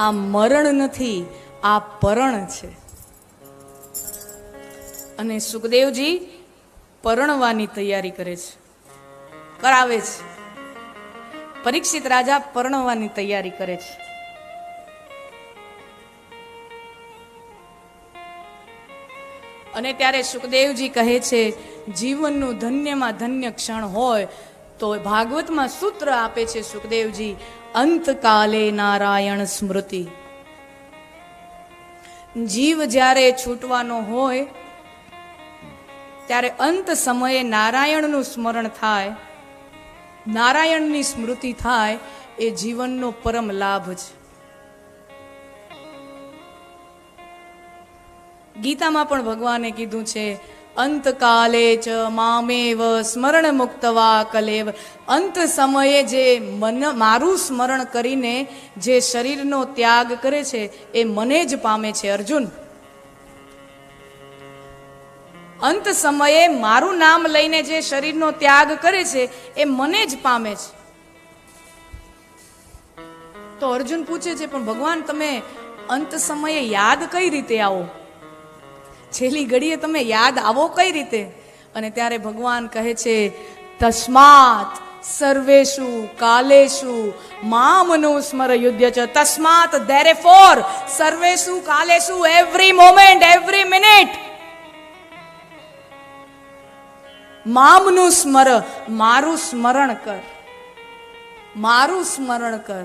આ મરણ નથી, આ પરણ છે. અને સુખદેવજી પરણવાની તૈયારી કરે છે. કરાવે છે. પરીક્ષિત રાજા પરણવાની તૈયારી કરે છે. અને ત્યારે સુખદેવજી કહે છે, જીવનનું ધન્યમાં ધન્ય ક્ષણ હોય તો ભાગવતમાં સૂત્ર આપે છે સુખદેવજી, અંતકાલે નારાયણ સ્મૃતિ. જીવ જ્યારે છૂટવાનો હોય, ત્યારે અંત સમયે નારાયણનું સ્મરણ થાય, નારાયણની સ્મૃતિ થાય, એ જીવનનો પરમ લાભ છે. ગીતામાં પણ ભગવાને કીધું છે અંતકાલે ચ મામેવ સ્મરણ મુક્તવા કલેવ. અંત સમયે જે મન મારું સ્મરણ કરીને જે શરીરનો ત્યાગ કરે છે, એ મને જ પામે છે, અર્જુન. અંત સમયે મારું નામ લઈને જે શરીરનો ત્યાગ કરે છે, એ મને જ પામે છે. તો અર્જુન પૂછે છે, પણ ભગવાન, તમે અંત સમયે યાદ કઈ રીતે આવો? છેલ્લી ઘડીએ તમે યાદ આવો કઈ રીતે? અને ત્યારે ભગવાન કહે છે, તસ્માત સર્વેશુ કાલેશુ મામનો સ્મર યુદ્ધ છે તસ્માત ધેરે ફોર સર્વેશુ કાલેશુ એવરી મોમેન્ટ એવરી મિનિટ મામનું સ્મર, મારું સ્મરણ કર. મારું સ્મરણ કર.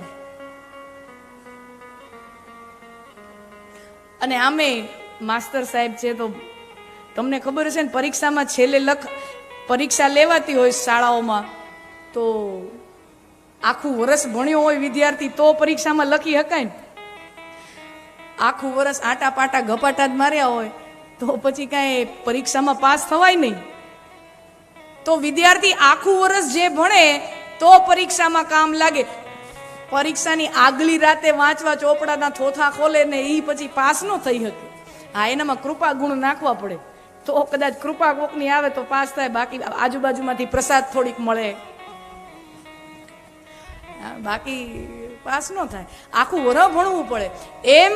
અને આમે માસ્તર સાહેબ છે તો તમને ખબર હશે ને, પરીક્ષામાં છેલ્લે લખ, પરીક્ષા લેવાતી હોય શાળાઓમાં, તો આખું વર્ષ ભણ્યો હોય વિદ્યાર્થી તો પરીક્ષામાં લખી શકાય ને. આખું વર્ષ આટા પાટા ગપાટા જ માર્યા હોય, તો પછી કાંઈ પરીક્ષામાં પાસ થવાય નહીં. તો વિદ્યાર્થી આખું વર્ષ જે ભણે, તો પરીક્ષામાં કામ લાગે. પરીક્ષાની આગલી રાતે વાંચવા ચોપડાના થોથા ખોલે ને એ પછી પાસ ન થઈ શકે. હા એનામાં કૃપા ગુણ નાખવા પડે. તો કદાચ કૃપા કોકની આવે તો પાસ થાય, બાકી આજુબાજુમાંથી પ્રસાદ થોડીક મળે. બાકી પાસ ન થાય. આખું વર ભણવું પડે. એમ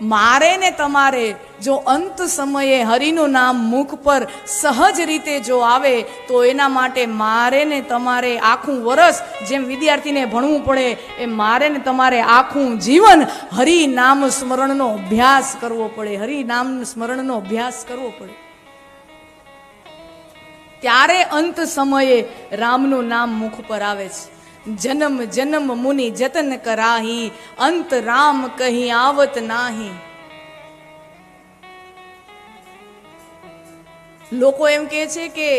મારે ને તમારે જો અંત સમયે હરિનું નામ મુખ પર સહજ રીતે જો આવે, તો એના માટે મારે ને તમારે આખું વરસ જેમ વિદ્યાર્થીને ભણવું પડે, એ મારે ને તમારે આખું જીવન હરિ નામ સ્મરણનો અભ્યાસ કરવો પડે, હરિ નામ સ્મરણનો અભ્યાસ કરવો પડે. ત્યારે અંત સમયે રામનું નામ મુખ પર આવે છે. જન્મ જન્મ મુનિ જતન કરાહી, અંત રામ કહી આવત નાહી. લોકો એમ કહે છે કે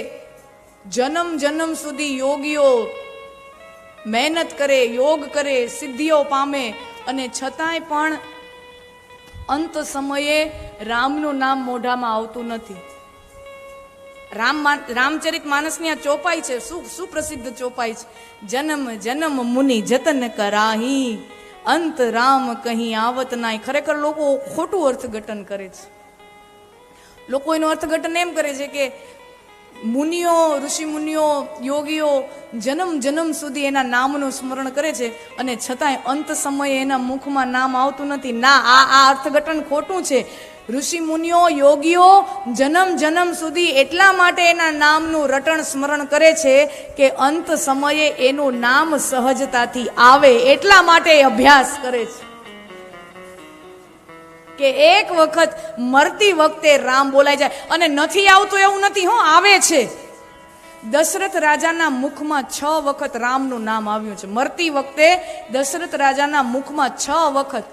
જન્મ જન્મ સુધી યોગીઓ મહેનત કરે, યોગ કરે, સિદ્ધિઓ પામે અને છતાંય પણ અંત સમયે રામનું નામ મોઢામાં આવતું નથી. રામ રામચરિત માનસની આ ચોપાઈ છે શું સુપ્રસિદ્ધ ચોપાઈ છે. જન્મ જન્મ મુનિ જતન કરાહી. અંત રામ કહી આવત નાય. ખરેખર લોકો ખોટું અર્થઘટન કરે છે. લોકો એનું અર્થઘટન એમ કરે છે કે મુનિઓ, ઋષિ મુનિઓ, યોગીઓ જન્મ જન્મ સુધી એના નામનું સ્મરણ કરે છે અને છતાંય અંત સમયે એના મુખમાં નામ આવતું નથી. ના, આ આ અર્થઘટન ખોટું છે. ઋષિ મુનિઓ યોગીઓ જન્મ જન્મ સુધી એટલા માટે એના નામનું રટણ સ્મરણ કરે છે કે અંત સમયે એનું નામ સહજતાથી આવે એટલા માટે અભ્યાસ કરે છે. કે એક વખત મરતી વખતે રામ બોલાય જાય અને નથી આવતું એવું નથી, હો, આવે છે. દશરથ રાજાના મુખમાં છ વખત રામનું નામ આવ્યું છે. મરતી વખતે દશરથ રાજાના મુખમાં છ વખત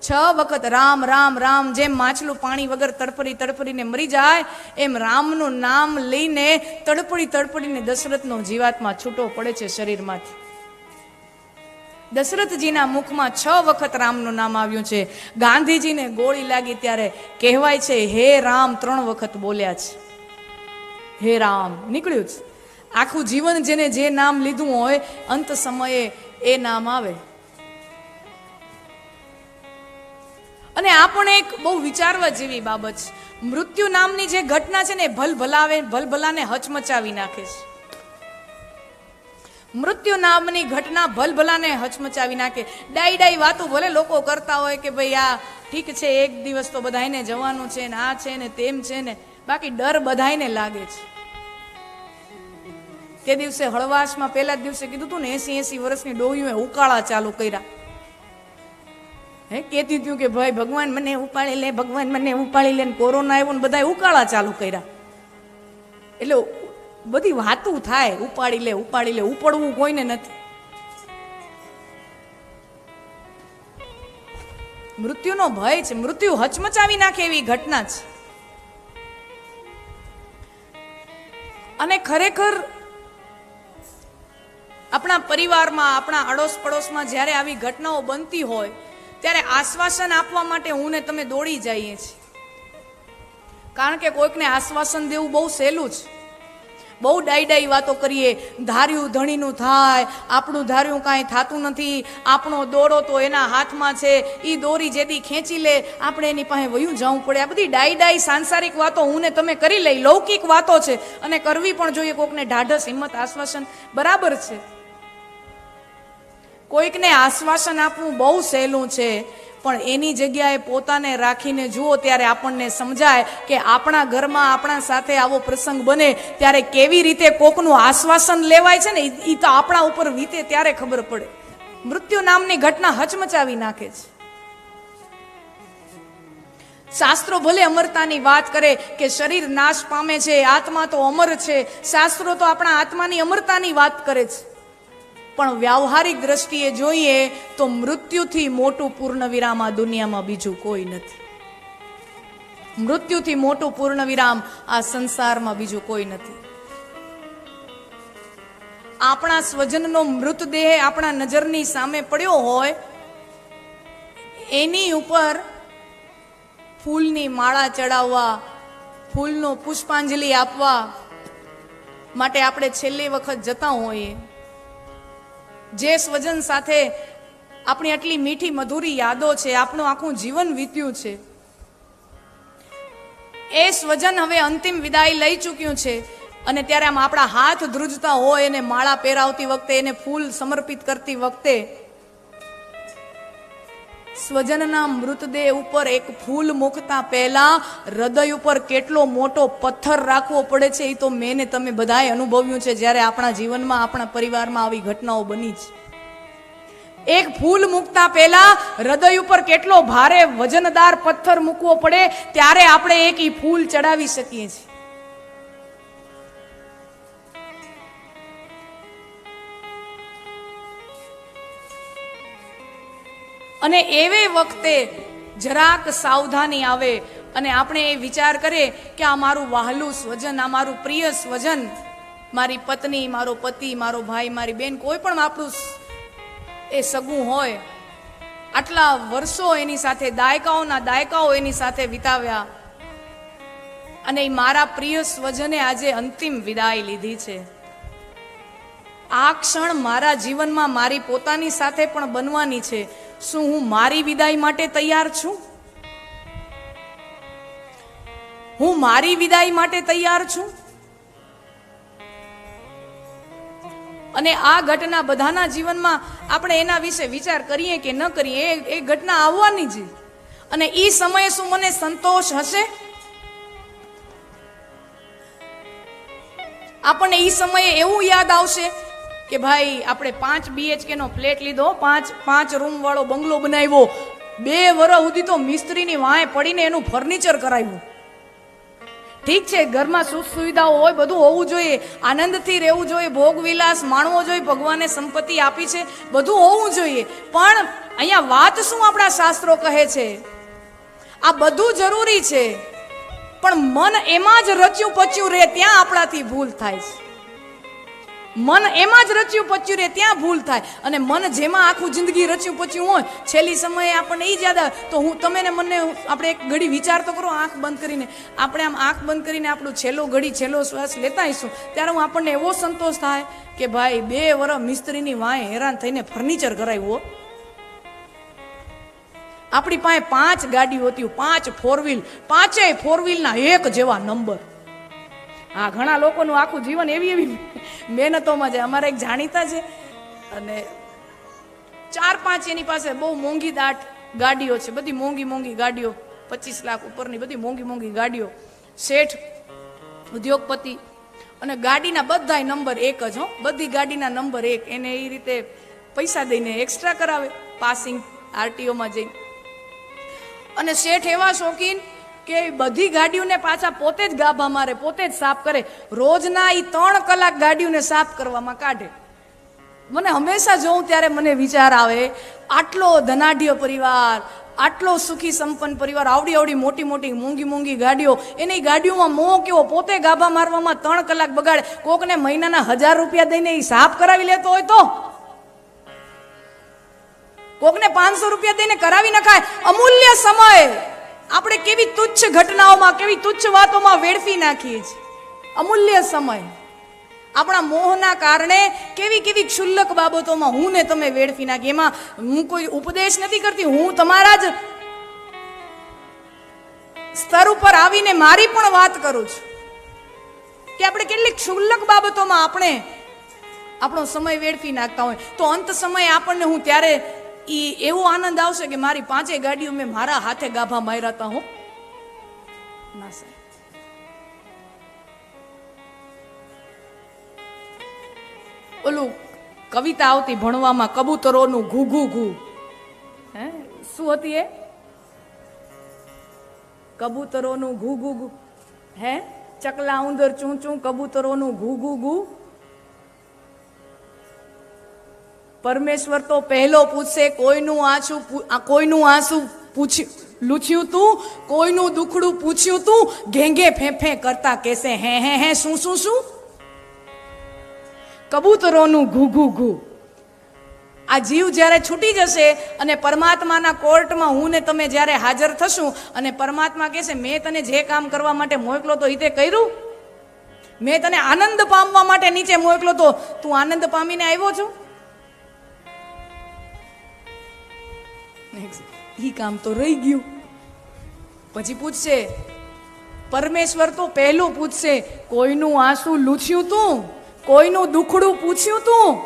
છ વખત રામ રામ રામ, જેમ માછલું પાણી વગર તડપડી, તડપડીને મરી જાય, એમ રામનું નામ લઈને તડપડી, તડપડીને દશરથનો જીવાતમાં છૂટો પડે છે શરીરમાંથી. દશરથજીના મુખમાં છ વખત રામનું નામ આવ્યું છે. ગાંધીજીને ગોળી લાગી ત્યારે કહેવાય છે, હે રામ, ત્રણ વખત બોલ્યા છે. હે રામ, નીકળ્યું છે. આખું જીવન જેને જે નામ લીધું હોય, અંત સમયે એ નામ આવે. અને આ પણ એક બહુ વિચારવા જેવી બાબત છે. મૃત્યુ નામની જે ઘટના છે ને, એ ભલભલાવે, ભલભલાને હચમચાવી નાખે છે. મૃત્યુ નામની ઘટના ભલભલાને હચમચાવી નાખે. ડાઈ ડાઈ વાતો ભલે લોકો કરતા હોય કે ભાઈ આ ઠીક છે, એક દિવસ તો બધાયને જવાનું છે ને, આ છે ને, તેમ છે ને, બાકી ડર બધાને લાગે છે. તે દિવસે હળવાશમાં પહેલા જ દિવસે કીધું હતું ને, એસી એસી વર્ષની ડોહીઓએ ઉકાળા ચાલુ કર્યા. હે, કહેતી હતું કે ભાઈ, ભગવાન મને ઉપાડી લે, ભગવાન મને ઉપાડી લે કોરોના આવ્યો ને બધા ઉકાળા ચાલુ કર્યા. એટલે બધી વાતું થાય, ઉપાડી લે ઉપાડી લે, ઉપડવું કોઈને નથી. મૃત્યુનો ભય છે, મૃત્યુ હચમચાવી નાખે એવી ઘટના છે. અને ખરેખર આપણા પરિવારમાં, આપણા અડોશ પડોશમાં જ્યારે આવી ઘટનાઓ બનતી હોય ત્યારે આશ્વાસન આપવા માટે હું ને તમે દોડી જઈએ છીએ. કારણ કે કોઈકને આશ્વાસન દેવું બહુ સહેલું છે. બહુ ડાઈ ડાઈ વાતો કરીએ, ધાર્યું ધણીનું થાય, આપણું ધાર્યું કાંઈ થતું નથી, આપણો દોરો તો એના હાથમાં છે એ દોરી જેદી ખેંચી લે, આપણે એની પાસે વયું જવું પડે. આ બધી ડાઈ ડાઈ સાંસારિક વાતો હું ને તમે કરી લઈ. લૌકિક વાતો છે. અને કરવી પણ જોઈએ કોકને ઢાઢસ હિંમત, આશ્વાસન બરાબર છે. કોઈકને આશ્વાસન આપવું બહુ સહેલું છે, પણ એની જગ્યાએ પોતાને રાખીને જુઓ ત્યારે આપણને સમજાય કે આપણા ઘરમાં આપણા સાથે આવો પ્રસંગ બને ત્યારે કેવી રીતે કોકનું આશ્વાસન લેવાય છે ને એ તો આપણા ઉપર વીતે ત્યારે ખબર પડે. મૃત્યુ નામની ઘટના હચમચાવી નાખે છે. શાસ્ત્રો ભલે અમરતાની વાત કરે કે શરીર નાશ પામે છે, આત્મા તો અમર છે, શાસ્ત્રો તો આપણા આત્માની અમરતાની વાત કરે છે. પણ વ્યાવહારિક દ્રષ્ટિએ જોઈએ તો મૃત્યુથી મોટું પૂર્ણ વિરામ આ દુનિયામાં બીજું કોઈ નથી. મૃત્યુથી મોટું પૂર્ણ વિરામ આ સંસારમાં બીજું કોઈ નથી. આપણા સ્વજનનો મૃતદેહ આપણા નજરની સામે પડ્યો હોય, એની ઉપર ફૂલની માળા ચડાવવા, ફૂલનો પુષ્પાંજલિ આપવા માટે આપણે છેલ્લી વખત જતા હોઈએ. જે સ્વજન સાથે આપણી આટલી મીઠી, મધુરી યાદો છે, આપણું આખું જીવન વીત્યું છે. એ સ્વજન હવે અંતિમ વિદાય લઈ ચૂક્યું છે અને ત્યારે આમ આપણા હાથ ધ્રુજતા હોય એને માળા પહેરાવતી વખતે એને ફૂલ સમર્પિત કરતી વખતે સ્વજનના મૃતદેહ ઉપર એક ફૂલ મૂકતા પહેલાં હૃદય ઉપર કેટલો મોટો પથ્થર રાખવો પડે છે એ તો મેં તમે બધાએ અનુભવ્યું છે જ્યારે આપણા જીવનમાં, આપણા પરિવારમાં આવી ઘટનાઓ બની છે એક ફૂલ મૂકતા પહેલા હૃદય ઉપર કેટલો ભારે વજનદાર પથ્થર મૂકવો પડે, ત્યારે આપણે એક ઈ ફૂલ ચડાવી શકીએ છીએ. અને એવે વખતે જરાક સાવધાની આવે અને આપણે એ વિચાર કરીએ કે આ મારું વહાલું સ્વજન, આ મારું પ્રિય સ્વજન, મારી પત્ની, મારો પતિ, મારો ભાઈ, મારી બેન, કોઈ પણ આપણું એ સગું હોય, આટલા વર્ષો એની સાથે, દાયકાઓના દાયકાઓ એની સાથે વિતાવ્યા અને મારા પ્રિય સ્વજને આજે અંતિમ વિદાય લીધી છે. આ ક્ષણ મારા જીવનમાં મારી પોતાની સાથે પણ બનવાની છે. શું હું મારી વિદાય માટે તૈયાર છું? હું મારી વિદાય માટે તૈયાર છું? અને આ ઘટના બધાના જીવનમાં આપણે એના વિશે વિચાર કરીએ કે ન કરીએ, એ ઘટના આવવાની છે. અને એ સમયે શું મને સંતોષ હશે? આપણને એ સમયે એવું યાદ આવશે કે ભાઈ, આપણે પાંચ બીએચકે નો ફ્લેટ લીધો, પાંચ પાંચ રૂમ વાળો બંગલો બનાવ્યો. બે વર્ષ સુધી તો મિસ્ત્રીની વાંહે પડીને એનું ફર્નિચર કરાવ્યું. ઠીક છે, ઘરમાં સુખ સુવિધાઓ હોય, બધું હોવું જોઈએ. આનંદથી રહેવું જોઈએ, ભોગ વિલાસ માણવો જોઈએ, ભગવાને સંપત્તિ આપી છે, બધું હોવું જોઈએ. પણ અહીંયા વાત શું આપણા શાસ્ત્રો કહે છે? આ બધું જરૂરી છે. પણ મન એમાં જ રચ્યું પચ્યું રહે, ત્યાં આપણાથી ભૂલ થાય છે. મન એમાં જ રચ્યું પચ્યું રહે ત્યાં ભૂલ થાય. અને મન જેમાં આખું જિંદગી રચ્યું પચ્યું હોય, છેલ્લી સમયે આપણને એ જ યાદ આવે, તો હું તમે ને મને આપણે એક ઘડી વિચાર તો કરો, આંખ બંધ કરીને. આપણે આમ આંખ બંધ કરીને આપણું છેલ્લો ઘડી, છેલ્લો શ્વાસ લેતા આવીશું, ત્યારે હું આપણને એવો સંતોષ થાય કે ભાઈ, બે વર્ષ મિસ્ત્રીની વાંહે હેરાન થઈને ફર્નિચર કરાવ્યું. આપણી પાસે પાંચ ગાડીઓ હતી, પાંચ ફોર વ્હીલ પાંચેય ફોર વ્હીલના એક જેવા નંબર હા ઘણા લોકોનું આખું જીવન એવી એવી મહેનતોમાં છે. અમારા એક જાણીતા છે અને ચાર પાંચ એની પાસે બહુ મોંઘી દાટ ગાડીઓ છે. બધી મોંઘી મોંઘી ગાડીઓ, પચીસ લાખ ઉપરની બધી મોંઘી મોંઘી ગાડીઓ, શેઠ, ઉદ્યોગપતિ અને ગાડીના બધાય નંબર એક જ હો. બધી ગાડીના નંબર એક. એને એ રીતે પૈસા દઈને એક્સ્ટ્રા કરાવે પાસિંગ આરટીઓમાં જઈ અને શેઠ એવા શોખીન કે બધી ગાડીઓને પાછા પોતે જ ગાભા મારે, પોતે જ સાફ કરે. રોજના એ ત્રણ કલાક ગાડીઓને સાફ કરવામાં કાઢે. મને હંમેશા જોઉં ત્યારે મને વિચાર આવે, આટલો ધનાઢ્ય પરિવાર, આટલો સુખી સંપન્ન પરિવાર, આવડી આવડી મોટી મોટી મોંઘી મોંઘી ગાડીઓ, એની ગાડીઓમાં મોહ કેવો પોતે ગાભા મારવામાં ત્રણ કલાક બગાડે. કોકને મહિનાના હજાર રૂપિયા દઈને એ સાફ કરાવી લેતો હોય તો? કોકને પાંચસો રૂપિયા દઈને કરાવી નખાય? અમૂલ્ય સમય. આપણે કેવી તુચ્છ ઘટનાઓમાં, કેવી તુચ્છ વાતોમાં વેડફી નાખીએ છીએ. અમૂલ્ય સમય. આપણા મોહના કારણે કેવી કેવી ક્ષુલ્લક બાબતોમાં હું ને તમે વેડફી નાખી એમાં હું કોઈ ઉપદેશ નથી કરતી. હું તમારા જ સ્તર ઉપર આવીને મારી પણ વાત કરું છું. કે આપણે કેટલી ક્ષુલ્લક બાબતોમાં આપણે આપણો સમય વેડફી નાખતા હોય. તો અંત સમયે આપણને હું ત્યારે ઈ એવો આનંદ આવશે કે મારી પાંચેય ગાડીઓ મેં મારા હાથે ગાભા માર્યા હતા હું. ના સાહેબ. ઓલું કવિતા આવતી ભણવામાં કબૂતરોનું ઘુ ઘુ ઘુ. હે, શું હતી એ? કબૂતરોનું ઘુ ઘુ ઘુ. હે, ચકલા ઉંદર ચૂં ચૂં, કબૂતરોનું ઘુ ઘુ ઘુ. પરમેશ્વર તો પહેલો પૂછશે કોઈનું આંસુ કોઈનું આંસુ પૂછ્યું લૂછ્યું તું? કોઈનું દુખડું પૂછ્યું તું? ઘેંઘે ફેંફે કરતા કેસે હે હે હે, શું શું શું? કબૂતરોનું ઘુ ઘુ ઘુ. આ જીવ જ્યારે છૂટી જશે અને પરમાત્માના કોર્ટમાં હું ને તમે જ્યારે હાજર થશું અને પરમાત્મા કહેશે, મેં તને જે કામ કરવા માટે મોકલો તો હિતે કર્યું? મેં તને આનંદ પામવા માટે નીચે મોકલો તો તું આનંદ પામીને આવ્યો છો? ઈ કામ તો રહી ગયું. પછી પૂછશે, પરમેશ્વર તો પહેલું પૂછશે, કોઈનું આંસુ લૂછ્યું તું? કોઈનું દુખડું પૂછ્યું તું?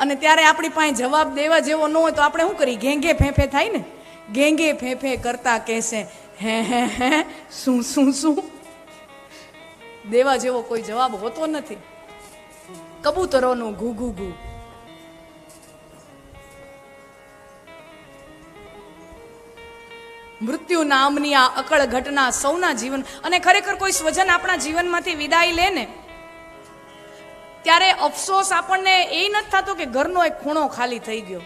અને ત્યારે આપણી પાસે જવાબ દેવા જેવો ન હોય તો આપણે શું કરીએ? ઘેંઘે ફેંફે થાય ને? ઘેંઘે ફેંફે કરતા કહેશે, હે હે હે, શું શું શું? દેવા જેવો કોઈ જવાબ હોતો નથી. કબૂતરોનું ઘુ ઘુ ઘુ મૃત્યુ નામની આ અકળ ઘટના સૌના જીવન અને ખરેખર કોઈ સ્વજન આપણા જીવનમાંથી વિદાય લે ને? ત્યારે અફસોસ આપણને એ નથી થતો કે ઘરનો એક ખૂણો ખાલી થઈ ગયો.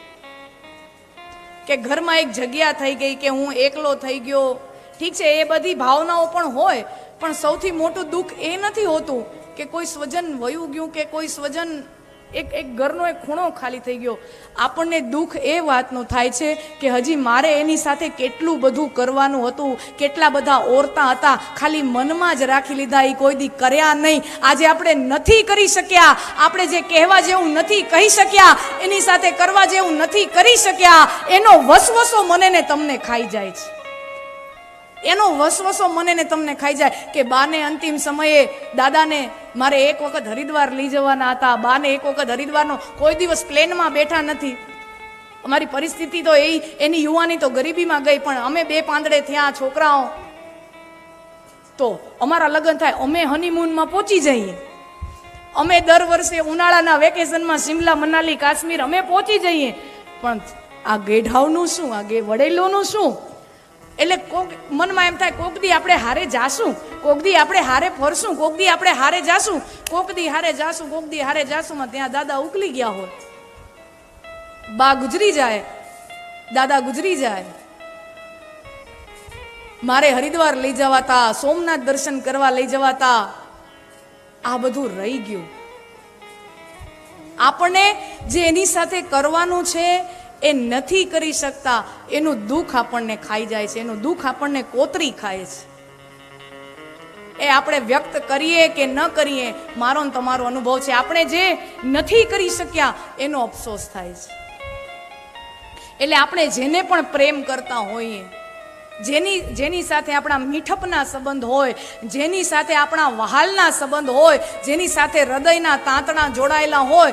કે ઘરમાં એક જગ્યા થઈ ગઈ કે હું એકલો થઈ ગયો. ઠીક છે, એ બધી ભાવનાઓ પણ હોય, પણ સૌથી મોટું દુઃખ એ નથી હોતું કે કોઈ સ્વજન વયું ગયું કે કોઈ સ્વજન એક એક ઘરનો એક ખૂણો ખાલી થઈ ગયો. આપણને દુઃખ એ વાતનું થાય છે કે હજી મારે એની સાથે કેટલું બધું કરવાનું હતું, કેટલા બધા ઓરતા હતા, ખાલી મનમાં જ રાખી લીધા એ કોઈ દી કર્યા નહીં. આજે આપણે નથી કરી શક્યા. આપણે જે કહેવા જેવું નથી કહી શક્યા, એની સાથે કરવા જેવું નથી કરી શક્યા. એનો વસવસો મને ને તમને ખાઈ જાય છે. એનો વસવસો મને ને તમને ખાઈ જાય કે બાને અંતિમ સમયે દાદાને મારે એક વખત હરિદ્વાર લઈ જવાના હતા. બાને એક વખત હરિદ્વારનો કોઈ દિવસ પ્લેનમાં બેઠા નથી. અમારી પરિસ્થિતિ તો એ એની યુવાની તો ગરીબીમાં ગઈ, પણ અમે બે પાંદડે થયા, છોકરાઓ. તો અમારા લગ્ન થાય, અમે હનીમૂનમાં પહોંચી જઈએ. અમે દર વર્ષે ઉનાળાના વેકેશનમાં શિમલા, મનાલી, કાશ્મીર, અમે પહોંચી જઈએ. પણ આ ગેઢાવનું શું, આ ગે વડેલોનું શું? એટલે કોક મનમાં એમ થાય, કોક દી આપણે હારે જાશું, કોક દી આપણે હારે ફરશું, કોક દી આપણે હારે જાશું, કોક દી હારે જાશું, કોક દી હારે જાશું, ત્યાં દાદા ઉકલી ગયા હોય. બા ગુજરી જાય, દાદા ગુજરી જાય. મારે હરિદ્વાર લઈ જવાતા, સોમનાથ દર્શન કરવા લઈ જવાતા, આ બધું રહી ગયું. આપણને જે એની સાથે કરવાનું છે એ નથી કરી શકતા, એનું દુઃખ આપણને ખાઈ જાય છે, એનું દુઃખ આપણને કોતરી ખાય છે. એ આપણે વ્યક્ત કરીએ કે ન કરીએ, મારો ને તમારો અનુભવ છે. આપણે જે નથી કરી શક્યા, એનો અફસોસ થાય છે. એટલે આપણે જેને પણ પ્રેમ કરતા હોઈએ, જેની જેની સાથે આપણા મીઠપના સંબંધ હોય, જેની સાથે આપણા વહાલના સંબંધ હોય, જેની સાથે હૃદયના તાંતણા જોડાયેલા હોય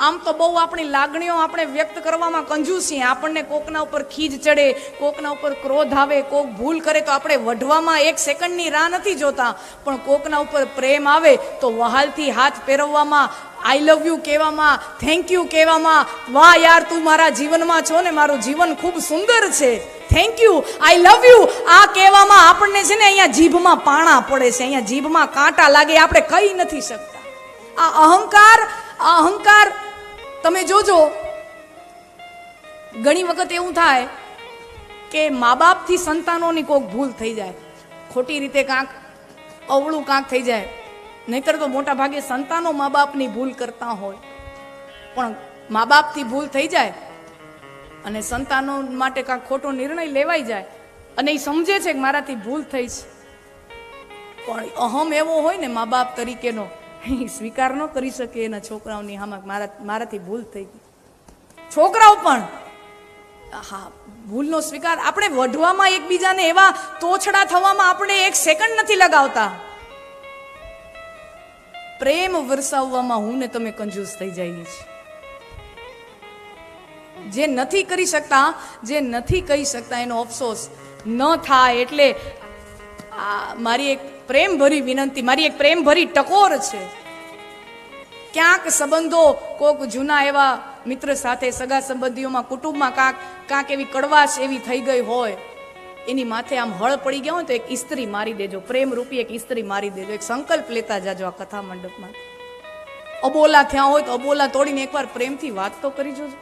આમ તો બહુ આપણી લાગણીઓ આપણે વ્યક્ત કરવામાં કંજૂસ છીએ. આપણને કોકના ઉપર ખીજ ચડે, કોકના ઉપર ક્રોધ આવે, કોક ભૂલ કરે તો આપણે વઢવામાં એક સેકન્ડની રાહ નથી જોતા. પણ કોકના ઉપર પ્રેમ આવે તો વહાલથી હાથ પહેરવવામાં આઈ લવ યુ કહેવામાં થેન્ક યુ કહેવામાં, વાહ યાર તું મારા જીવનમાં છો ને મારું જીવન ખૂબ સુંદર છે. Thank you I love you આ કહેવામાં આપણને છે ને અહીંયા જીભમાં પાણા પડે છે. અહીંયા જીભમાં કાંટા લાગે, આપણે કહી નથી શકતા. આ અહંકાર અહંકાર તમે જોજો. ઘણી વખત એવું થાય કે મા બાપથી સંતાનોની કોઈક ભૂલ થઈ જાય. ખોટી રીતે કાંક અવળું કાંક થઈ જાય. નહીતર તો મોટા ભાગે સંતાનો મા બાપની ભૂલ કરતા હોય. પણ મા બાપથી ભૂલ થઈ જાય અને સંતાનો માટે કાંક ખોટો નિર્ણય લેવાઈ જાય અને એ સમજે છે કે મારાથી ભૂલ થઈ છે. પણ અહમ એવો હોય ને મા બાપ તરીકેનો સ્વીકાર ન કરી શકે એના છોકરાઓની હામાં મારા મારાથી ભૂલ થઈ ગઈ. છોકરાઓ પણ, હા, ભૂલનો સ્વીકાર. આપણે વઢવામાં એકબીજાને એવા તોછડા થવામાં આપણે એક સેકન્ડ નથી લગાવતા. પ્રેમ વરસાવવામાં હું ને તમે કંજૂસ થઈ જઈએ છીએ. જે નથી કરી શકતા, જે નથી કહી શકતા, એનો અફસોસ ન થાય એટલે મારી એક પ્રેમભરી વિનંતી. મારી એક પ્રેમભરી ટકોર છે. ક્યાંક સંબંધો કોક જૂના એવા મિત્ર સાથે, સગા સંબંધીઓમાં, કુટુંબમાં કાંક કાંક એવી કડવાશ એવી થઈ ગઈ હોય. એની માથે આમ હળ પડી ગયા હોય તો એક ઇસ્ત્રી મારી દેજો. પ્રેમ રૂપી એક ઇસ્ત્રી મારી દેજો. એક સંકલ્પ લેતા જાજો આ કથા મંડપમાં. અબોલા થયા હોય તો અબોલા તોડીને એકવાર પ્રેમથી વાત તો કરી જોજો.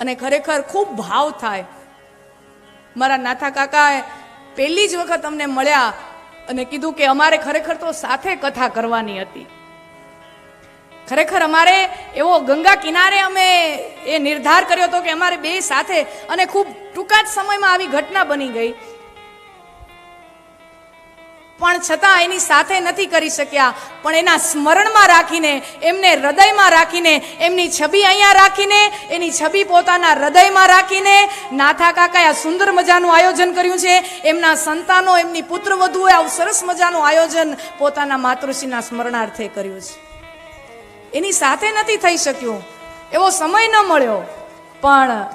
અને ખરેખર ખૂબ ભાવ થાય મારા નાથા કાકાએ પહેલી જ વખત અમને મળ્યા અને કીધું કે અમારે ખરેખર તો સાથે કથા કરવાની હતી. ખરેખર અમારે એવો ગંગા કિનારે અમે એ નિર્ધાર કર્યો હતો કે અમારે બે સાથે, અને ખૂબ ટૂંકા જ સમયમાં આવી ઘટના બની ગઈ. પણ છતાં એની સાથે નથી કરી શક્યા. પણ એના સ્મરણમાં રાખીને, એમને હૃદયમાં રાખીને, એમની છબી અહીંયા રાખીને, એની છબી પોતાના હૃદયમાં રાખીને, નાથા કાકાએ આ સુંદર મજાનું આયોજન કર્યું છે. એમના સંતાનો, એમની પુત્ર વધુએ આવું સરસ મજાનું આયોજન પોતાના માતૃશ્રીના સ્મરણાર્થે કર્યું છે. એની સાથે નથી થઈ શક્યું. એવો સમય ન મળ્યો. પણ